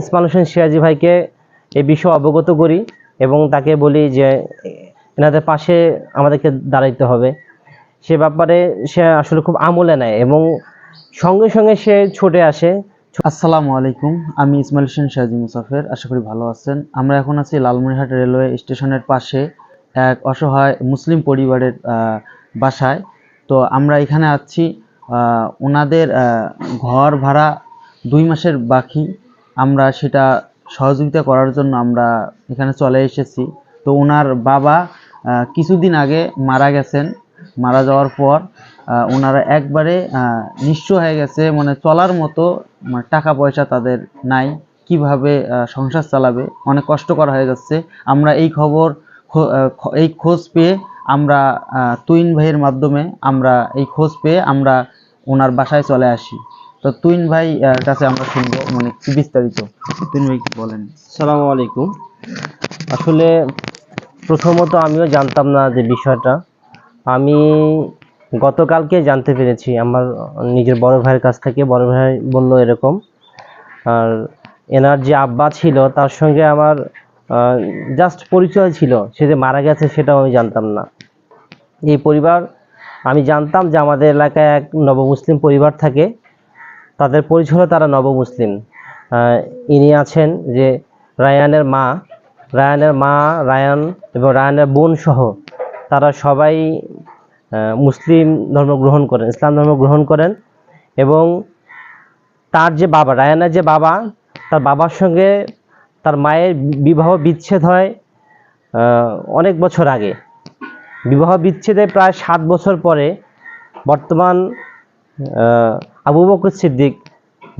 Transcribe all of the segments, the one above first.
ইসমাল হোসেন সিরাজি ভাইকে এই বিষয়ে অবগত করি এবং তাকে বলি যে এনাদের পাশে আমাদেরকে দাঁড়াইতে হবে। সে ব্যাপারে সে আসলে খুব আমলে নেয় এবং সঙ্গে সঙ্গে সে ছুটে আসে। আসসালামু আলাইকুম, আমি ইসমাইল হোসেন শাহজি মুসাফের, আশা করি ভালো আছেন। আমরা এখন আছি লালমনিরহাট রেলওয়ে স্টেশনের পাশে এক অসহায় মুসলিম পরিবারের বাসায়। তো আমরা এখানে আছি ওনাদের ঘর ভাড়া দুই মাসের বাকি। আমরা সেটা সহযোগিতা করার জন্য আমরা এখানে চলে এসেছি। তো ওনার বাবা কিছুদিন আগে মারা গেছেন। মারা যাওয়ার পর ওনারা একবারে নিঃস্ব হয়ে গেছে। মানে চলার মতো মানে টাকা পয়সা তাদের নাই। কীভাবে সংসার চালাবে? অনেক কষ্ট করা হয়ে যাচ্ছে। আমরা এই খবর এই খোঁজ পেয়ে আমরা তুইন ভাইয়ের মাধ্যমে আমরা এই খোঁজ পেয়ে আমরা ওনার বাসায় চলে আসি। তো তুইন ভাই কাছে আমরা শুনব মানে বিস্তারিত? তুইন ভাই বলেন? সালামু আলাইকুম। আসলে প্রথমত আমিও জানতাম না যে বিষয়টা। আমি গতকালকে জানতে পেরেছি, আমার নিজের বড় ভাইয়ের কাছ থেকে, বড় ভাই বলল এরকম। আর এনার যে আব্বা ছিল, তার সঙ্গে আমার জাস্ট পরিচয় ছিল, সে যে মারা গেছে সেটাও আমি জানতাম না। এই পরিবার, আমি জানতাম যে আমাদের এলাকায় এক নবমুসলিম পরিবার থাকে। তাদের পরিচয় হলো তারা নবমুসলিম। ইনি আছেন যে রায়ানের মা রায়ানের মা, রায়ান এবং রায়ানের বোন সহ তারা সবাই মুসলিম ধর্ম গ্রহণ করেন, ইসলাম ধর্ম গ্রহণ করেন এবং তার যে বাবা, রায়ানের যে বাবা, তার বাবার সঙ্গে তার মায়ের বিবাহ বিচ্ছেদ হয় অনেক বছর আগে। বিবাহ বিচ্ছেদে প্রায় সাত বছর পরে বর্তমান আবু বকর সিদ্দিক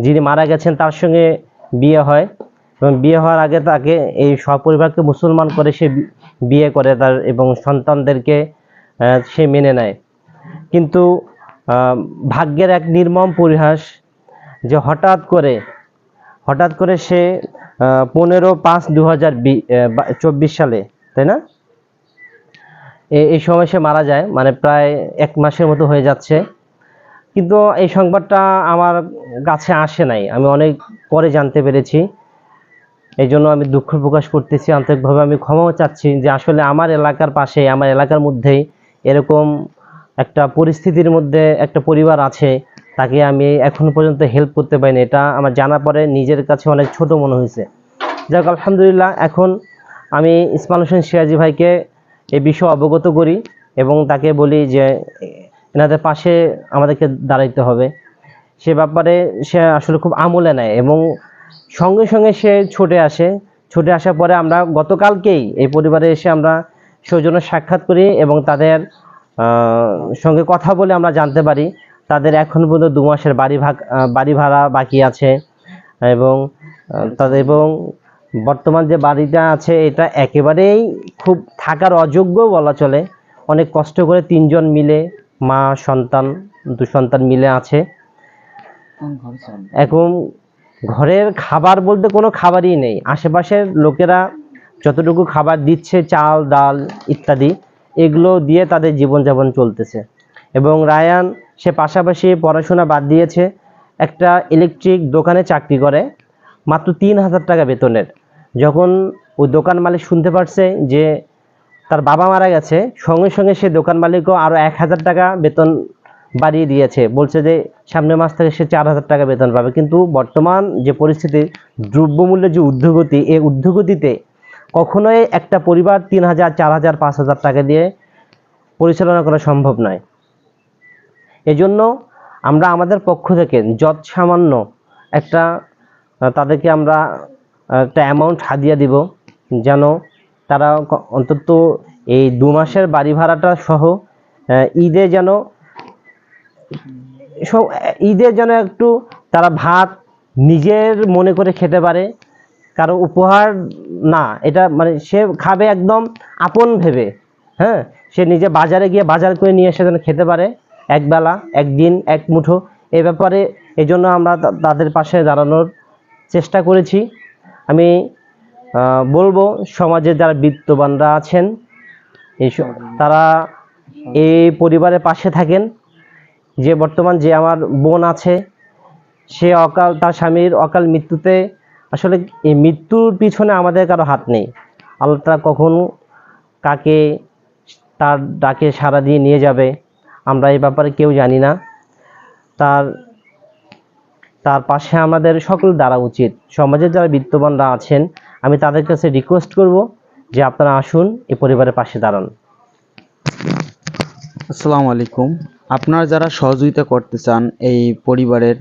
যিনি মারা গেছেন, তার সঙ্গে বিয়ে হয়। এবং বিয়ে হওয়ার আগে তাকে এই সপরিবারকে মুসলমান করে সে বিয়ে করে তার এবং সন্তানদেরকে সে মেনে নেয়। কিন্তু ভাগ্যের এক নির্মম পরিহাস যে হঠাৎ করে হঠাৎ করে সে পনেরো পাঁচ দু হাজার চব্বিশ সালে, তাই না? এই সময় সে মারা যায় মানে প্রায় এক মাসের মতো হয়ে যাচ্ছে। কিন্তু এই সংবাদটা আমার কাছে আসে নাই। আমি অনেক পরে জানতে পেরেছি। এই জন্য আমি দুঃখ প্রকাশ করতেছি। আন্তরিকভাবে আমি ক্ষমাও চাচ্ছি যে আসলে আমার এলাকার পাশে, আমার এলাকার মধ্যেই এরকম একটা পরিস্থিতির মধ্যে একটা পরিবার আছে, তাকে আমি এখন পর্যন্ত হেল্প করতে পারিনি। এটা আমার জানা পরে নিজের কাছে অনেক ছোট মনে হয়েছে। যাক আলহামদুলিল্লাহ, এখন আমি ইসমাল হোসেন সিরাজি ভাইকে এই বিষয়ে অবগত করি এবং তাকে বলি যে এনাদের পাশে আমাদেরকে দাঁড়াইতে হবে। সে ব্যাপারে সে আসলে খুব আমলে নেয় এবং সঙ্গে সঙ্গে সে ছুটে আসে। ছুটে আসার পরে আমরা গতকালকেই এই পরিবারে এসে আমরা সৌজন্য সাক্ষাৎ করি এবং তাদের সঙ্গে কথা বলে আমরা জানতে পারি। তাদের এখন পর্যন্ত দু মাসের বাড়ি ভাগ বাড়ি ভাড়া বাকি আছে এবং তাদের এবং বর্তমান যে বাড়িটা আছে এটা একেবারেই খুব থাকার অযোগ্য বলা চলে। অনেক কষ্ট করে তিনজন মিলে মা সন্তান দু সন্তান মিলে আছে। এখন ঘরের খাবার বলতে কোনো খাবারই নেই। আশেপাশের লোকেরা যতটুকু খাবার দিচ্ছে চাল ডাল ইত্যাদি এগুলো দিয়ে তাদের জীবনযাপন চলতেছে। এবং রায়ান সে পাশাপাশি পড়াশোনা বাদ দিয়েছে। একটা ইলেকট্রিক দোকানে চাকরি করে মাত্র তিন হাজার টাকা বেতনের। যখন ওই দোকান মালিক শুনতে পারছে যে তার বাবা মারা গেছে। সঙ্গে সঙ্গে সে দোকান মালিকও আরও এক হাজার টাকা বেতন বাড়িয়ে দিয়েছে। বলছে যে, সামনের মাস থেকে সে চার হাজার টাকা বেতন পাবে। কিন্তু বর্তমান যে পরিস্থিতি, দ্রব্যমূল্যের যে ঊর্ধ্বগতি এই ঊর্ধ্বগতিতে কখনোই একটা পরিবার তিন হাজার, চার হাজার, পাঁচ হাজার টাকা দিয়ে পরিচালনা করা সম্ভব নয়। এজন্য আমরা আমাদের পক্ষ থেকে যৎ সামান্য একটা, তাদেরকে আমরা একটা অ্যামাউন্ট হাদিয়া দিব, যেন তারা অন্তত এই দু মাসের বাড়ি ভাড়াটা সহ ঈদে যেন ঈদে যেন একটু তারা ভাত নিজের মনে করে খেতে পারে, কারও উপহার না। এটা মানে সে খাবে একদম আপন ভেবে হ্যাঁ? সে নিজে বাজারে গিয়ে বাজার করে নিয়ে এসে যেন খেতে পারে, একবেলা, একদিন, এক মুঠো। এ ব্যাপারে এই জন্য আমরা তাদের পাশে দাঁড়ানোর চেষ্টা করেছি। আমি বলব, সমাজে যারা বিত্তবানরা আছেন তারা এই পরিবারের পাশে থাকেন। যে বর্তমান যে আমার বোন আছে, সে অকাল, তার স্বামীর অকাল মৃত্যুতে আসলে এই মৃত্যুর পিছনে আমাদের কারও হাত নেই। আল্লাহ তাআলা কখন কাকে তার ডাকে সাড়া দিয়ে নিয়ে যাবে, আমরা এই ব্যাপারে কেউ জানি না। তার তার পাশে আমাদের সকল দ্বারা উচিত। সমাজের যারা বিত্তবানরা আছেন আমি তাদের কাছে রিকোয়েস্ট করব যে আপনারা আসুন, এই পরিবারের পাশে দাঁড়ান। আসসালামু আলাইকুম। আপনারা যারা সহযোগিতা করতে চান এই পরিবারের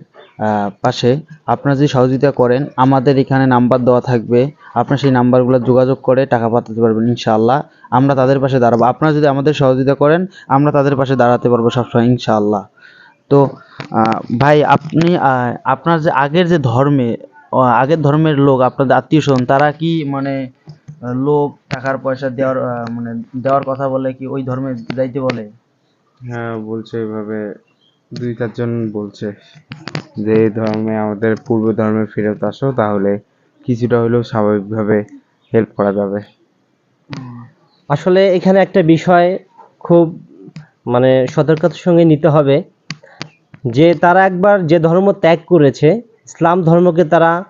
পাশে, আপনারা যদি সহযোগিতা করেন, আমাদের এখানে নাম্বার দেওয়া থাকবে। আপনার সেই নাম্বারগুলো যোগাযোগ করে টাকা পাঠাতে পারবেন, ইনশাআল্লাহ। আমরা তাদের পাশে দাঁড়াবো। আপনারা যদি আমাদের সহযোগিতা করেন, আমরা তাদের পাশে দাঁড়াতে পারব সবসময়, ইনশাআল্লাহ। তো ভাই, আপনি আপনার যে আগের যে ধর্মে আগের ধর্মের লোক আপনাদের আত্মীয় স্বজন তারা কি মানে লোভ টাকার পয়সা দেওয়ার মানে দেওয়ার কথা বলে কি ওই ধর্মে যাইতে বলে? হ্যাঁ বলছে এভাবে দুই চারজন বলছে যে এই ধর্মে আমাদের পূর্ব ধর্মে ফেরত আসো তাহলে কিছুটা হলেও স্বাভাবিকভাবে হেল্প করা যাবে। আসলে এখানে একটা বিষয় খুব মানে সতর্কতার সঙ্গে নিতে হবে যে তারা একবার যে ধর্ম ত্যাগ করেছে ইসলাম ধর্মকে তারা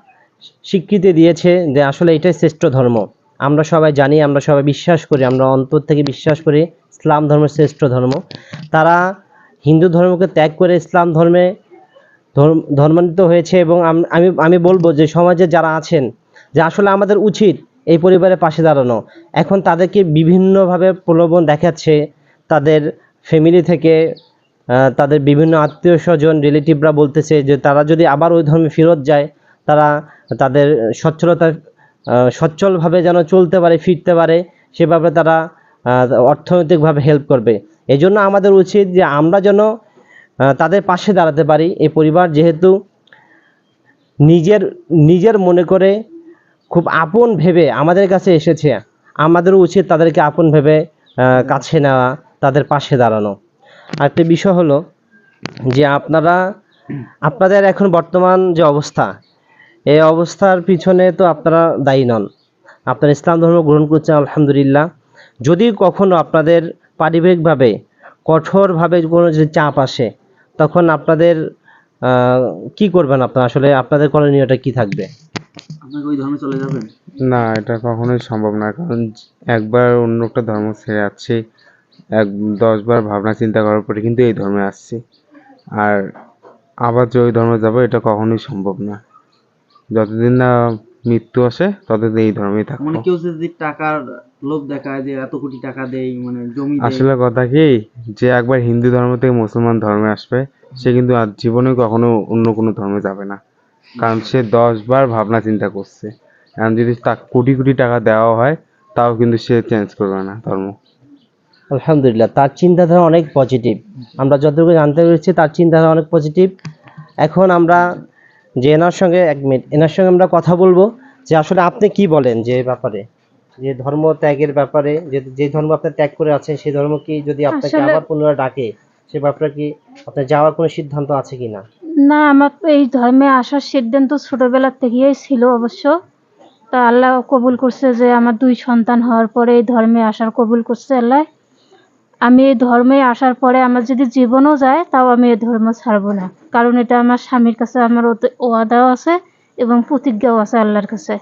স্বীকৃতি দিয়েছে যে আসলে এটাই শ্রেষ্ঠ ধর্ম। আমরা সবাই জানি, আমরা সবাই বিশ্বাস করি, আমরা অন্তর থেকে বিশ্বাস করি ইসলাম ধর্ম শ্রেষ্ঠ ধর্ম। তারা হিন্দু ধর্মকে ত্যাগ করে ইসলাম ধর্মে ধর্ম- ধর্মান্তরিত হয়েছে এবং আমি আমি বলব যে সমাজে যারা আছেন, যে আসলে আমাদের উচিত এই পরিবারের পাশে দাঁড়ানো। এখন তাদেরকে বিভিন্নভাবে প্রলোভন দেখাচ্ছে, তাদের ফ্যামিলি থেকে তাদের বিভিন্ন আত্মীয় স্বজন, রিলেটিভরা বলতেছে যে তারা যদি আবার ওই ধর্মে ফেরত যায়, তারা তাদের সচ্ছলতা সচ্ছলভাবে যেন চলতে পারে, ফিরতে পারে সেভাবে তারা অর্থনৈতিকভাবে হেল্প করবে। এই জন্য আমাদের উচিত যে আমরা যেন তাদের পাশে দাঁড়াতে পারি। এই পরিবার যেহেতু নিজের নিজের মনে করে খুব আপন ভেবে আমাদের কাছে এসেছে, আমাদের উচিত তাদেরকে আপন ভেবে কাছে নেওয়া, তাদের পাশে দাঁড়ানো। আর একটা বিষয় হলো যে আপনারা আপনাদের এখন বর্তমান যে অবস্থা এই অবস্থার পিছনে তো আপনারা দায়ী নন। আপনারা ইসলাম ধর্ম গ্রহণ করছেন আলহামদুলিল্লাহ। যদি কখনো আপনাদের পারিবারিকভাবে কঠোরভাবে কোনো যদি চাপ আসে তখন আপনাদের আহ, কি করবেন আপনারা? আসলে আপনাদের করণীয়টা কি থাকবে? আপনাকে ওই ধর্মে চলে যাবেন? না এটা কখনোই সম্ভব না। কারণ একবার অন্য একটা ধর্ম ছেড়ে যাচ্ছি এক দশবার ভাবনা চিন্তা করার পরে কিন্তু এই ধর্মে আসছি। আর আবার যে ওই ধর্মে যাব এটা কখনোই সম্ভব না। যতদিন না মৃত্যু আসে ততদিন এই ধর্মেই থাকব। মানে কেউ যদি টাকার লোভ দেখায় যে এত কোটি টাকা দেই মানে জমি আসলে কথা কি যে একবার হিন্দু ধর্ম থেকে মুসলমান ধর্মে আসবে সে কিন্তু আর জীবনে কখনো অন্য কোনো ধর্মে যাবে না। কারণ সে দশ বার ভাবনা চিন্তা করছে। এখন যদি কোটি কোটি টাকা দেওয়া হয় তাও কিন্তু সে চেঞ্জ করবে না ধর্ম। আলহামদুলিল্লাহ তার চিন্তাধারা অনেক পজিটিভ আমরা যতটুকু জানতে পেরেছি তার চিন্তাধারা অনেক পজিটিভ এখন আমরা যে এনার সঙ্গে এক মিনিট এনার সঙ্গে আমরা কথা বলব যে আসলে আপনি কি বলেন যে ব্যাপারে? যে ধর্ম ত্যাগের ব্যাপারে যে যে ধর্ম আপনি ত্যাগ করে আছেন সেই ধর্ম কি যদি আপনাকে আবার পুনরায় ডাকে সে ব্যাপারে কি আপনার যাওয়ার কোনো সিদ্ধান্ত আছে কি না না আমার এই ধর্মে আসার সিদ্ধান্ত ছোটবেলা থেকেই ছিল অবশ্য। তা আল্লাহ কবুল করছে যে আমার দুই সন্তান হওয়ার পরে এই ধর্মে আসার কবুল করছে আল্লাহ। আমি এই ধর্মে আসার পরে আমার যদি জীবনও যায়, তাও আমি এই ধর্ম ছাড়বো না। কারণ এটা আমার স্বামীর কাছে আমার ওয়াদাও আছে এবং প্রতিজ্ঞাও আছে আল্লাহর কাছে।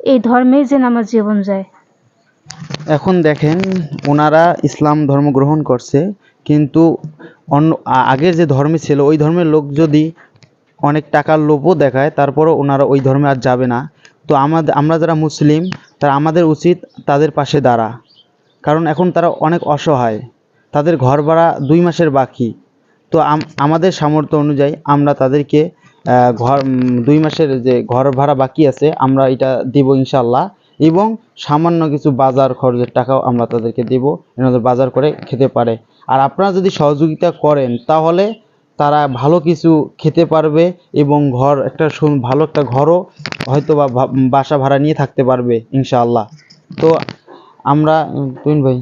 এই ধর্মেই যেন আমার জীবন যায়। এখন দেখেন, ওনারা ইসলাম ধর্ম গ্রহণ করছে, কিন্তু অন্য আগের যে ধর্মে ছিল, ওই ধর্মের লোক যদি অনেক টাকার লোভও দেখায়, তারপরও ওনারা ওই ধর্মে আর যাবে না। তো আমাদের আমরা যারা মুসলিম, তারা আমাদের উচিত তাদের পাশে দাঁড়া। কারণ এখন তারা অনেক অসহায়। তাদের ঘর ভাড়া দুই মাসের বাকি। তো আমাদের সামর্থ্য অনুযায়ী আমরা তাদেরকে ঘর দুই মাসের যে ঘর ভাড়া বাকি আছে, আমরা এটা দিব ইনশাল্লাহ এবং সামান্য কিছু বাজার খরচের টাকাও আমরা তাদেরকে দিব, এনাদের বাজার করে খেতে পারে। আর আপনারা যদি সহযোগিতা করেন, তাহলে তারা ভালো কিছু খেতে পারবে এবং ঘর, একটা ভালো একটা ঘরও হয়তো বা বাসা ভাড়া নিয়ে থাকতে পারবে ইনশাআল্লাহ। তো আমরা উম, ভাই।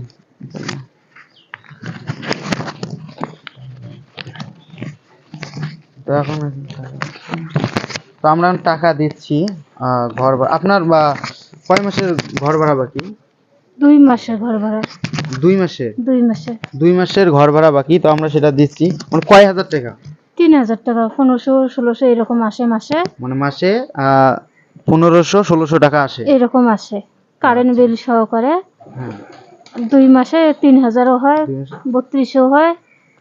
তো এখন তো আমরা টাকা দিচ্ছি ঘর আপনার বা কয় মাসের ঘর ভাড়া বাকি? দুই মাসের ঘর ভাড়া। দুই মাসের? দুই মাসে দুই মাসের ঘর ভাড়া বাকি তো আমরা সেটা দিচ্ছি। মানে কয় হাজার টাকা? তিন হাজার টাকা পনেরোশো ষোলোশো এরকম আসে মাসে। মানে মাসে আহ, পনেরোশো ষোলোশো টাকা আসে। এরকম আসে। কারেন্ট বিল সহকারে। দুই মাসে তিন হাজারও হয় বত্রিশও হয়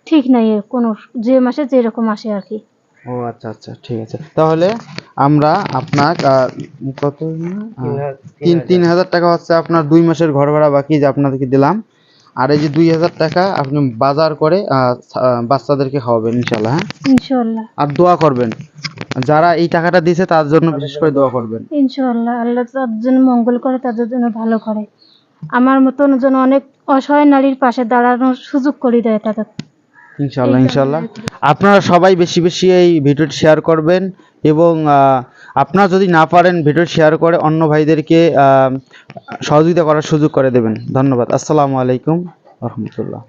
ঠিক নাই কোনো যে মাসে যেরকম আসে আর কি। ও আচ্ছা আচ্ছা ঠিক আছে। তাহলে আমরা আপনার কত তিন তিন হাজার। টাকা হচ্ছে আপনার দুই মাসের ঘর ভাড়া বাকি যে আপনাদেরকে দিলাম। আর এই যে দুই হাজার টাকা আপনি বাজার করে বাচ্চাদেরকে খাওয়াবেন ইনশাল্লাহ হ্যাঁ? ইনশাল্লাহ আর দোয়া করবেন। যারা এই টাকাটা দিয়েছে তার জন্য বিশেষ করে দোয়া করবেন। ইনশাল্লাহ আল্লাহ তার জন্য মঙ্গল করে তাদের জন্য ভালো করে। আমার মতন যেন অনেক অসহায় নারীর পাশে দাঁড়ানোর সুযোগ করে দেয় তাদের। ইনশাল্লাহ ইনশাল্লাহ আপনারা সবাই বেশি বেশি এই ভিডিওটি শেয়ার করবেন এবং আহ, আপনারা যদি না পারেন ভিডিও শেয়ার করে অন্য ভাইদেরকে আহ, সহযোগিতা করার সুযোগ করে দেবেন। ধন্যবাদ। আসসালামু আলাইকুম। রহমতুল্লাহ।